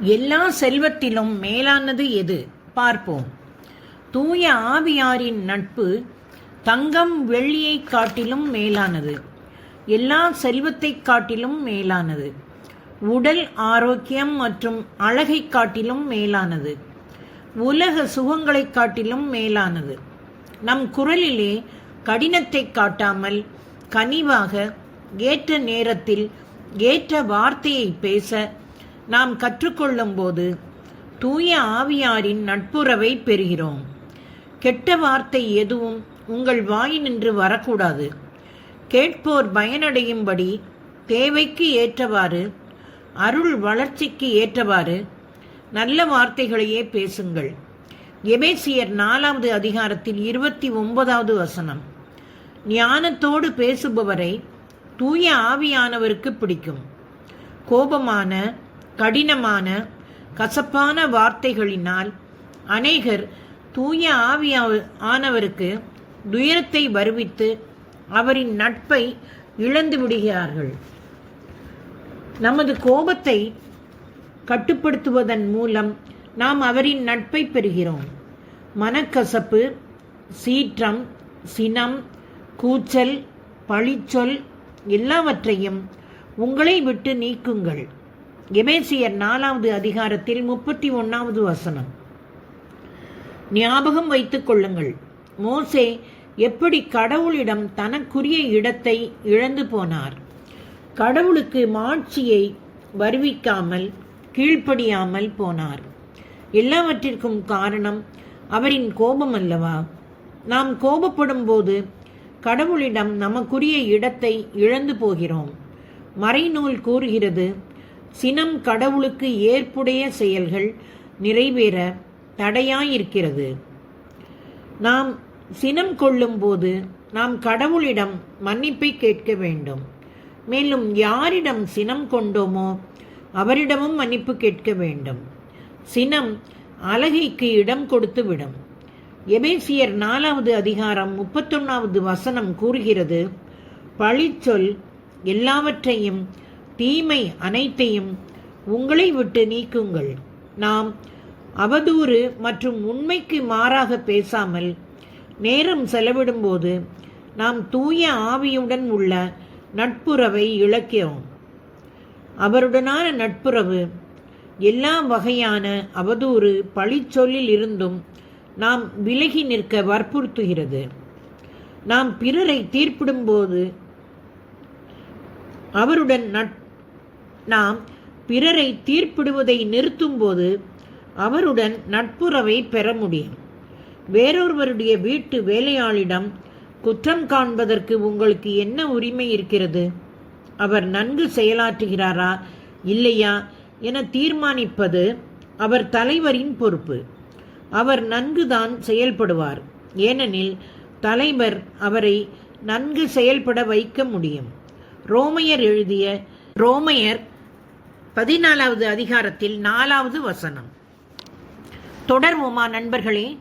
எல்லா செல்வத்திலும் மேலானது எது? பார்ப்போம். தூய ஆவியாரின் நட்பு தங்கம் வெள்ளியைக் காட்டிலும் மேலானது. எல்லா செல்வத்தை காட்டிலும் மேலானது. உடல் ஆரோக்கியம் மற்றும் அழகைக் காட்டிலும் மேலானது. உலக சுகங்களைக் காட்டிலும் மேலானது. நம் குரலிலே கடினத்தை காட்டாமல் கனிவாக ஏற்ற நேரத்தில் ஏற்ற வார்த்தையை பேச நாம் கற்றுக்கொள்ளும் போது தூய ஆவியாரின் நட்புறவை பெறுகிறோம். கெட்ட வார்த்தை எதுவும் உங்கள் வாய் நின்று வரக்கூடாது. கேட்போர் பயனடையும்படி தேவைக்கு ஏற்றவாறு அருள் வளர்ச்சிக்கு ஏற்றவாறு நல்ல வார்த்தைகளையே பேசுங்கள். எபேசியர் நாலாவது அதிகாரத்தில் இருபத்தி ஒன்பதாவது வசனம். ஞானத்தோடு பேசுபவரை தூய ஆவியானவருக்கு பிடிக்கும். கோபமான கடினமான கசப்பான வார்த்தைகளினால் அநேகர் தூய ஆவியா ஆனவருக்கு துயரத்தை வருவித்து அவரின் நட்பை இழந்து விடுகிறார்கள். நமது கோபத்தை கட்டுப்படுத்துவதன் மூலம் நாம் அவரின் நட்பை பெறுகிறோம். மனக்கசப்பு சீற்றம் சினம் கூச்சல் பழிச்சொல் எல்லாவற்றையும் உங்களை விட்டு நீக்குங்கள். எபேசியர் நாலாவது அதிகாரத்தில் முப்பத்தி ஒன்றாவது வசனம். ஞாபகம் வைத்துக் கொள்ளுங்கள். மோசே எப்படி கடவுளிடம் தனக்குரிய இடத்தை இழந்து போனார். கடவுளுக்கு மாட்சியை வருவிக்காமல் கீழ்ப்படியாமல் போனார். எல்லாவற்றிற்கும் காரணம் அவரின் கோபம் அல்லவா? நாம் கோபப்படும் போது கடவுளிடம் நமக்குரிய இடத்தை இழந்து போகிறோம். மறைநூல் கூறுகிறது சினம் கடவுளுக்கு ஏற்புடைய செயல்கள் நிறைவேற தடையாயிருக்கிறது. நாம் சினம் கொள்ளும்போது நாம் கடவுளிடம் மன்னிப்பை கேட்க வேண்டும். மேலும் யாரிடம் சினம் கொண்டோமோ அவரிடமும் மன்னிப்பு கேட்க வேண்டும். சினம் அழகைக்கு இடம் கொடுத்து விடும் எபேசியர் நாலாவது அதிகாரம் முப்பத்தொன்னாவது வசனம் கூறுகிறது பழிச்சொல் எல்லாவற்றையும் தீமை அனைத்தையும் உங்களை விட்டு நீக்குங்கள். நாம் அவதூறு மற்றும் உண்மைக்கு மாறாக பேசாமல் நேரம் செலவிடும்போது நாம் தூய ஆவியுடன் உள்ள நட்புறவை இழக்கிறோம். அவருடனான நட்புறவு எல்லா வகையான அவதூறு பழிச்சொல்லில் இருந்தும் நாம் விலகி நிற்க வற்புறுத்துகிறது. நாம் பிறரை தீர்ப்பிடும்போது அவருடன் நட் நாம் பிறரை தீர்ப்பிடுவதை நிறுத்தும்போது அவருடன் நட்புறவை பெற முடியும். வேறொருவருடைய வீட்டு வேலையாளிடம் குற்றம் காண்பதற்கு உங்களுக்கு என்ன உரிமை இருக்கிறது? அவர் நன்கு செயலாற்றுகிறாரா? இல்லையா? என தீர்மானிப்பது அவர் தலைவரின் பொறுப்பு. அவர் நன்குதான் செயல்படுவார். ஏனெனில் தலைவர் அவரை நன்கு செயல்பட வைக்க முடியும். ரோமையர் எழுதிய ரோமையர் பதினாலாவது அதிகாரத்தில் நாலாவது வசனம். தொடர்வோமா நண்பர்களே